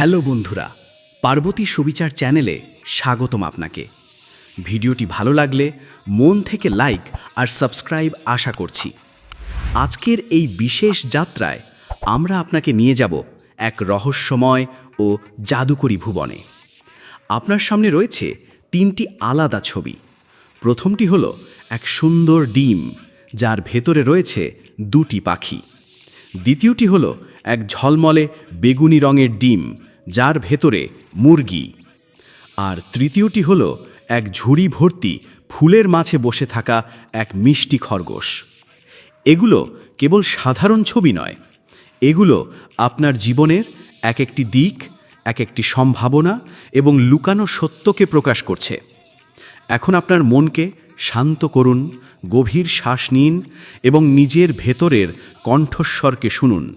Hello বন্ধুরা, পার্বতী সুবিচার চ্যানেলে স্বাগতম আপনাকে। ভিডিওটি ভালো লাগলে মন থেকে লাইক আর সাবস্ক্রাইব আশা করছি। আজকের এই বিশেষ যাত্রায় আমরা আপনাকে নিয়ে যাব এক রহস্যময় ও জাদুকরী ভুবনে। আপনার সামনে রয়েছে তিনটি আলাদা ছবি। প্রথমটি হল এক সুন্দর ডিম, যার ভেতরে রয়েছে দুটি পাখি। দ্বিতীয়টি হল এক ঝলমলে বেগুনি রঙের ডিম যার ভেতরে মুরগি। আর তৃতীয়টি হলো এক ঝুড়ি ভর্তি ফুলের মাঝে বসে থাকা এক মিষ্টি খরগোশ। এগুলো কেবল সাধারণ ছবি নয়, এগুলো আপনার জীবনের এক একটি দিক, এক একটি সম্ভাবনা এবং লুকানো সত্যকে প্রকাশ করছে। এখন আপনার মনকে শান্ত করুন, গভীর শ্বাস নিন এবং নিজের ভেতরের কণ্ঠস্বরকে শুনুন।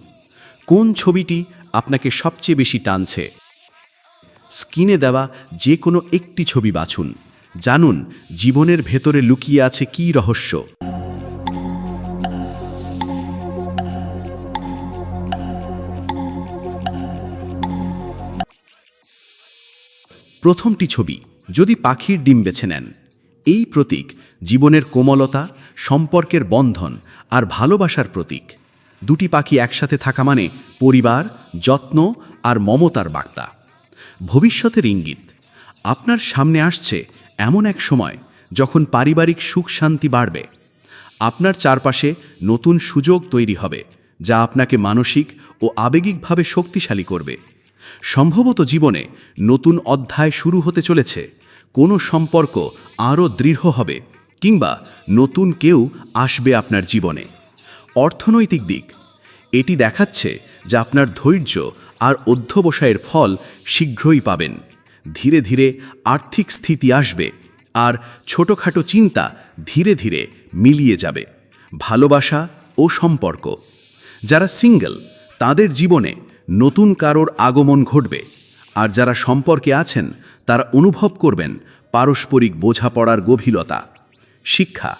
কোন ছবিটি আপনাকে সবচেয়ে বেশি টানছে। স্ক্রিনে দেওয়া যে কোনো একটি ছবি বাছুন। জানুন, জীবনের ভেতরে লুকিয়ে আছে কী রহস্য। প্রথমটি ছবি, যদি পাখির ডিম বেছে নেন। এই প্রতীক জীবনের কোমলতা, সম্পর্কের বন্ধন আর ভালোবাসার প্রতীক। দুটি পাখি একসাথে থাকা মানে পরিবার, যত্ন আর মমতার বার্তা। ভবিষ্যতের ইঙ্গিত, আপনার সামনে আসছে এমন এক সময় যখন পারিবারিক সুখ শান্তি বাড়বে। আপনার চারপাশে নতুন সুযোগ তৈরি হবে যা আপনাকে মানসিক ও আবেগিকভাবে শক্তিশালী করবে। সম্ভবত জীবনে নতুন অধ্যায় শুরু হতে চলেছে, কোনো সম্পর্ক আরও দৃঢ় হবে কিংবা নতুন কেউ আসবে আপনার জীবনে। অর্থনৈতিক দিক। এটি দেখাচ্ছে যে আপনার ধৈর্য আর অধ্যবসায়ের ফল শীঘ্রই পাবেন। ধীরে ধীরে আর্থিক স্থিতি আসবে আর ছোটোখাটো চিন্তা ধীরে ধীরে মিলিয়ে যাবে। ভালোবাসা ও সম্পর্ক। যারা সিঙ্গেল, তাদের জীবনে নতুন কারোর আগমন ঘটবে। আর যারা সম্পর্কে আছেন, তারা অনুভব করবেন পারস্পরিক বোঝাপড়ার গভীরতা। শিক্ষা।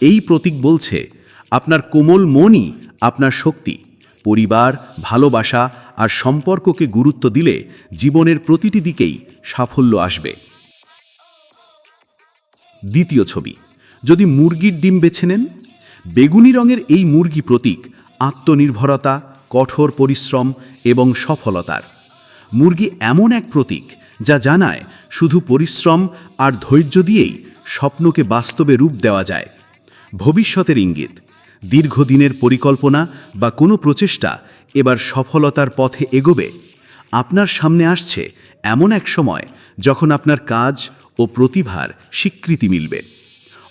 এই প্রতীক বলছে আপনার কোমল মনই আপনার শক্তি। পরিবার, ভালোবাসা আর সম্পর্ককে গুরুত্ব দিলে জীবনের প্রতিটি দিকেই সাফল্য আসবে। দ্বিতীয় ছবি, যদি মুরগির ডিম বেছে নেন? বেগুনি রঙের এই মুরগি প্রতীক আত্মনির্ভরতা, কঠোর পরিশ্রম এবং সফলতার। মুরগি এমন এক প্রতীক যা জানায় শুধু পরিশ্রম আর ধৈর্য দিয়েই স্বপ্নকে বাস্তবে রূপ দেওয়া যায়। ভবিষ্যতের ইঙ্গিত দীর্ঘদিনের পরিকল্পনা বা কোনো প্রচেষ্টা এবার সফলতার পথে এগোবে, আপনার সামনে আসছে এমন এক সময় যখন আপনার কাজ ও প্রতিভার স্বীকৃতি মিলবে।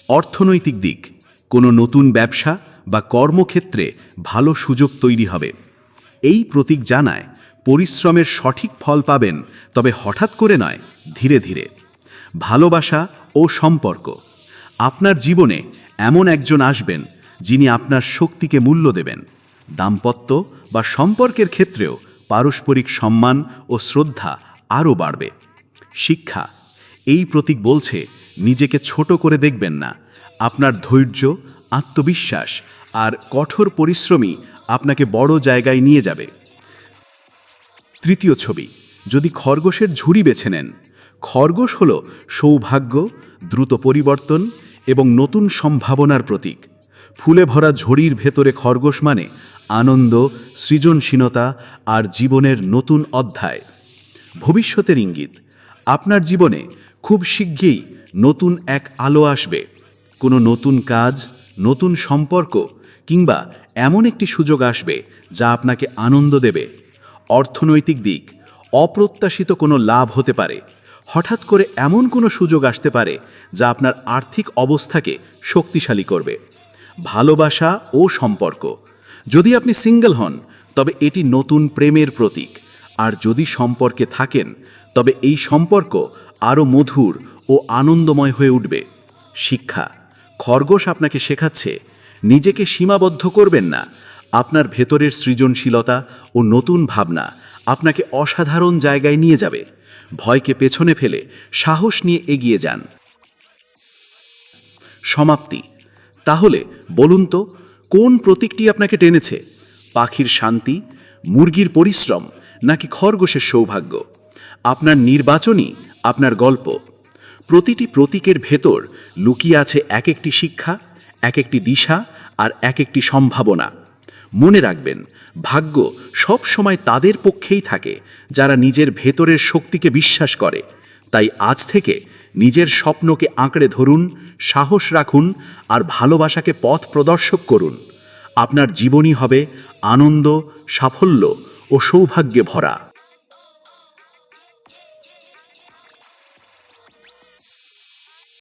অর্থনৈতিক দিক, কোনো নতুন ব্যবসা বা কর্মক্ষেত্রে ভালো সুযোগ তৈরি হবে। এই প্রতীক জানায়, পরিশ্রমের সঠিক ফল পাবেন, তবে হঠাৎ করে নয়, ধীরে ধীরে। ভালোবাসা ও সম্পর্ক, আপনার জীবনে এমন একজন আসবেন যিনি আপনার শক্তিকে মূল্য দেবেন। দাম্পত্য বা সম্পর্কের ক্ষেত্রেও পারস্পরিক সম্মান ও শ্রদ্ধা আরও বাড়বে। শিক্ষা, এই প্রতীক বলছে, নিজেকে ছোট করে দেখবেন না। আপনার ধৈর্য, আত্মবিশ্বাস আর কঠোর পরিশ্রমী আপনাকে বড় জায়গায় নিয়ে যাবে। তৃতীয় ছবি, যদি খরগোশের ঝুড়ি বেছে নেন। খরগোশ হল সৌভাগ্য, দ্রুত পরিবর্তন এবং নতুন সম্ভাবনার প্রতীক। ফুলে ভরা ঝড়ির ভেতরে খরগোশ মানে আনন্দ, সৃজনশীলতা আর জীবনের নতুন অধ্যায়। ভবিষ্যতের ইঙ্গিত, আপনার জীবনে খুব শীঘ্রই নতুন এক আলো আসবে। কোনো নতুন কাজ, নতুন সম্পর্ক কিংবা এমন একটি সুযোগ আসবে যা আপনাকে আনন্দ দেবে। অর্থনৈতিক দিক, অপ্রত্যাশিত কোনো লাভ হতে পারে। হঠাৎ করে এমন কোনো সুযোগ আসতে পারে যা আপনার আর্থিক অবস্থাকে শক্তিশালী করবে। ভালোবাসা ও সম্পর্ক। যদি আপনি সিঙ্গেল হন, তবে এটি নতুন প্রেমের প্রতীক। আর যদি সম্পর্কে থাকেন, তবে এই সম্পর্ক আরও মধুর ও আনন্দময় হয়ে উঠবে। শিক্ষা। খরগোশ আপনাকে শেখাচ্ছে, নিজেকে সীমাবদ্ধ করবেন না। আপনার ভেতরের সৃজনশীলতা ও নতুন ভাবনা আপনাকে অসাধারণ জায়গায় নিয়ে যাবে। ভয়কে পেছনে ফেলে সাহস নিয়ে এগিয়ে যান। সমাপ্তি। তাহলে বলুন তো, কোন প্রতীকটি আপনাকে টেনেছে? পাখির শান্তি, মুরগির পরিশ্রম, নাকি খরগোশের সৌভাগ্য? আপনার নির্বাচনই আপনার গল্প। প্রতিটি প্রতীকের ভেতর লুকিয়ে আছে এক একটি শিক্ষা এক একটি দিশা আর এক একটি সম্ভাবনা। মনে রাখবেন, ভাগ্য সব সময় তাদের পক্ষেই থাকে, যারা নিজের ভেতরের শক্তিকে বিশ্বাস করে। তাই আজ থেকে নিজের স্বপ্নকে আঁকড়ে ধরুন, সাহস রাখুন আর ভালোবাসাকে পথ প্রদর্শক করুন। আপনার জীবনই হবে আনন্দ, সাফল্য ও সৌভাগ্যে ভরা।